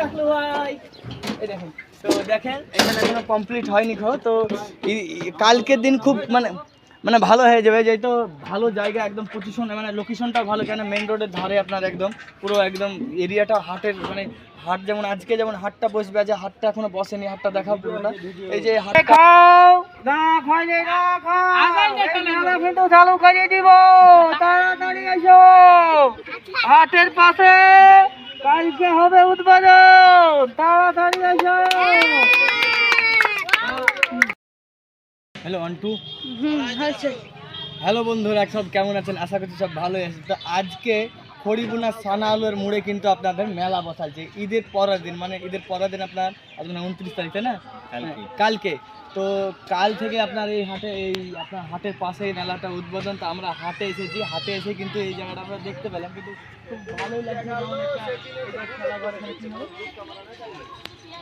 টাকলু ভাই। এই দেখেন তো দেখেন এখানে এখনও কমপ্লিট হয়নি খো তো কালকের দিন খুব মানে মানে ভালো হয়ে যাবে যেহেতু ভালো জায়গা একদম পজিশন মানে লোকেশনটা ভালো কেন মেন রোডের ধারে আপনার একদম পুরো একদম এরিয়াটা হাটের মানে হাট যেমন আজকে যেমন হাটটা বসবে আজ হাটটা এখনও বসেনি হাটটা দেখাও পুরোটা এই যে হাট খাও না খাইলে না খাও কিন্তু চালু করে দিব তাড়াতাড়ি এসো। হাটের পাশে কালকে হবে উদ্বোধন। তাড়াতাড়ি এসো। হ্যালো অন্টু হ্যালো বন্ধুরা সব কেমন আছেন? আশা করছি সব ভালোই আছেন। তো আজকে খড়িগুনা সানা আলুর মোড়ে কিন্তু আপনাদের মেলা বসাচ্ছে ঈদের পরের দিন মানে ঈদের পরের দিন আপনার আপনার উনত্রিশ তারিখ তাই না? কালকে। কালকে। তো কাল থেকে আপনার এই হাটে এই আপনার হাটের পাশে এই মেলাটা উদ্বোধন। তো আমরা হাটে এসেছি হাটে এসে কিন্তু এই জায়গাটা আমরা দেখতে পেলাম কিন্তু খুব ভালোই লাগছে?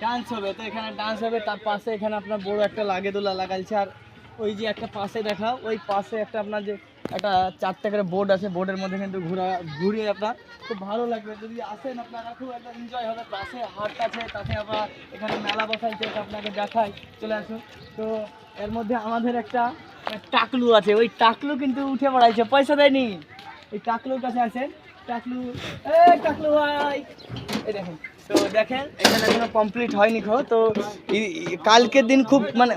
ডান্স হবে তো এখানে ডান্স হবে। তার পাশে এখানে আপনার বড় একটা লাগে দোলা লাগাইছে। আর ওই যে একটা পাশে দেখা ওই পাশে একটা আপনার যে একটা চারটে করে বোর্ড আছে বোর্ডের মধ্যে কিন্তু ঘোরা, ঘুরিয়ে আপনার খুব ভালো লাগবে। যদি আসেন আপনারা, খুব একটা এনজয় হবে। পাশে হাট আছে, তাতে আবার এখানে মেলা বসাইছে আপনাকে দেখাই। চলে আসুন। তো এর মধ্যে আমাদের একটা টাকলু আছে। ওই টাকলু কিন্তু উঠে পড়াইছে। পয়সা দেয়নি। এই টাকলুর কাছে আছে টাকলু, এই টাকলু ভাই। এই দেখেন। তো দেখেন, এখানে এখনও কমপ্লিট হয়নি খো তো কালকের দিন খুব মানে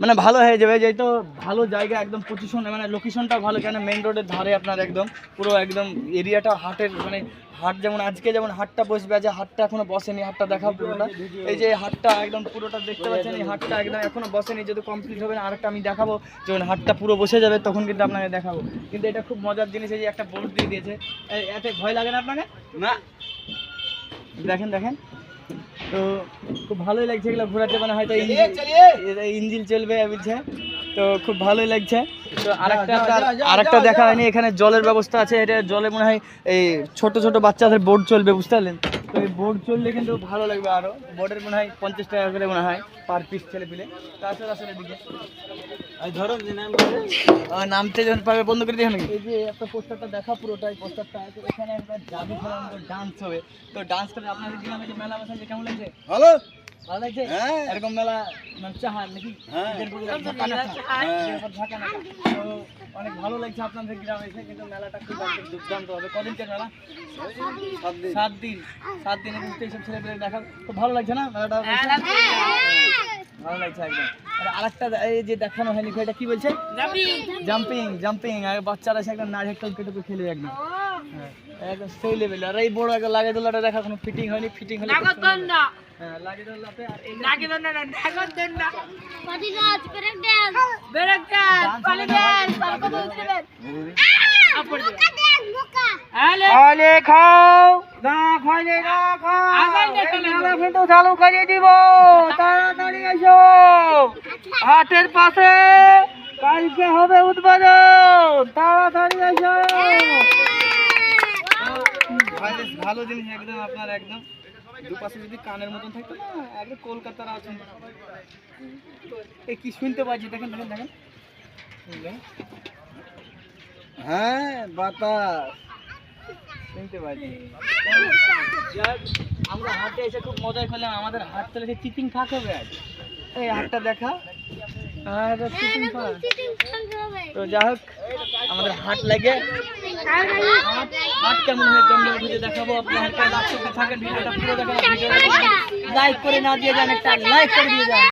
মানে ভালো হয়ে যাবে যেহেতু ভালো জায়গা একদম পজিশন মানে লোকেশনটা ভালো কেন মেন রোডের ধারে আপনার একদম পুরো একদম এরিয়াটা হাটের মানে হাট যেমন আজকে যেমন হাটটা বসবে আজ হাটটা এখনও বসেনি হাটটা দেখাও পুরোটা। এই যে হাটটা একদম পুরোটা দেখতে পাচ্ছেন এই হাটটা একদম এখনও বসেনি যদি কমপ্লিট হবে না আরেকটা আমি দেখাবো। যখন হাটটা পুরো বসে যাবে তখন কিন্তু আপনাকে দেখাবো। কিন্তু এটা খুব মজার জিনিস এই যে একটা বোর্ড দিয়ে দিয়েছে। এতে ভয় লাগে না আপনাকে? না। দেখেন দেখেন। তো খুব ভালোই লাগছে এগুলো ঘোরাতে মানে হয়তো ইঞ্জিন চলবে বলছে তো খুব ভালোই লাগছে। তো আরেকটা একটা আরেকটা দেখা হয়নি এখানে জলের ব্যবস্থা আছে এটা জলে মনে হয় এই ছোট ছোট বাচ্চাদের বোর্ড চলবে বুঝতে পারলেন? তো এই বোর্ড চললে কিন্তু ভালো লাগবে আরও বোর্ডের মনে হয় পঞ্চাশ টাকা করে মনে হয় পার পিস ছেলে পিলে। তাছাড়া আসলে দিকে ধরো আহ, নামতে যখন পারবে বন্ধ করে দিয়ে এই যে একটা পোস্টারটা দেখা পুরোটাই পোস্টারটা আছে এখানে একটা জাদু ডান্স হবে। তো ডান্স করে আপনাদের গ্রামে যে মেলা বসে কেমন লাগছে? ভালো। ভালো লাগছে হ্যাঁ। এরকম মেলা মানে চাহান নাকি হ্যাঁ। হ্যাঁ। অনেক ভালো লাগছে আপনাদের গ্রামে এসে কিন্তু মেলাটা খুব দুর্দান্ত হবে কদিনকার মেলা সাত দিন। সাত দিন সাত দিনে কিন্তু এইসব ছেলে দেখা খুব ভালো লাগছে না মেলাটা? ভালো লাগছে একদম। আর আরেকটা এই যে দেখানো হয়নি এটা কি বলছে? জাম্পিং জাম্পিং আর বাচ্চারা সে একদম নাড়ি টলকে টুকে খেলে একদম। হ্যাঁ, একদম সেই লেভেল আর এই বড় একটা লাগে দোলাটা দেখা কোনো ফিটিং হয়নি ফিটিং হলে। হ্যাঁ লাগে ব্রেক ড্যান্স আলে। খাও না খাইলে না খাও। চালু করে দিব এসো হাটের পাশে কালকে হবে উদ্বোধন। তাড়াতাড়ি এসো। ভালো জিনিস, একদম আপনার, একদম। দুপাশে যদি কানের মতন থাকতো না, একদম কলকাতার আছেন কি শুনতে পাচ্ছি? দেখেন দেখেন দেখেন। হ্যাঁ বাতাস। শুনতে পাচ্ছি। আমরা হাটে এসে খুব মজা করলাম। আমাদের হাট চলে চিটিং ফাঁক হবে আজ এই হাটটা দেখা। আর চিটিং ফাঁক তো যাই হোক আমাদের হাট লাগে। হাট হাট কেমন হয়ে জমলে উঠে দেখাবো। আপনার হাটটা লাস্ট থাকেন ভিডিওটা পুরো দেখেন ভিডিওটা লাইক করে না দিয়ে যান একটা লাইক করে দিয়ে যান।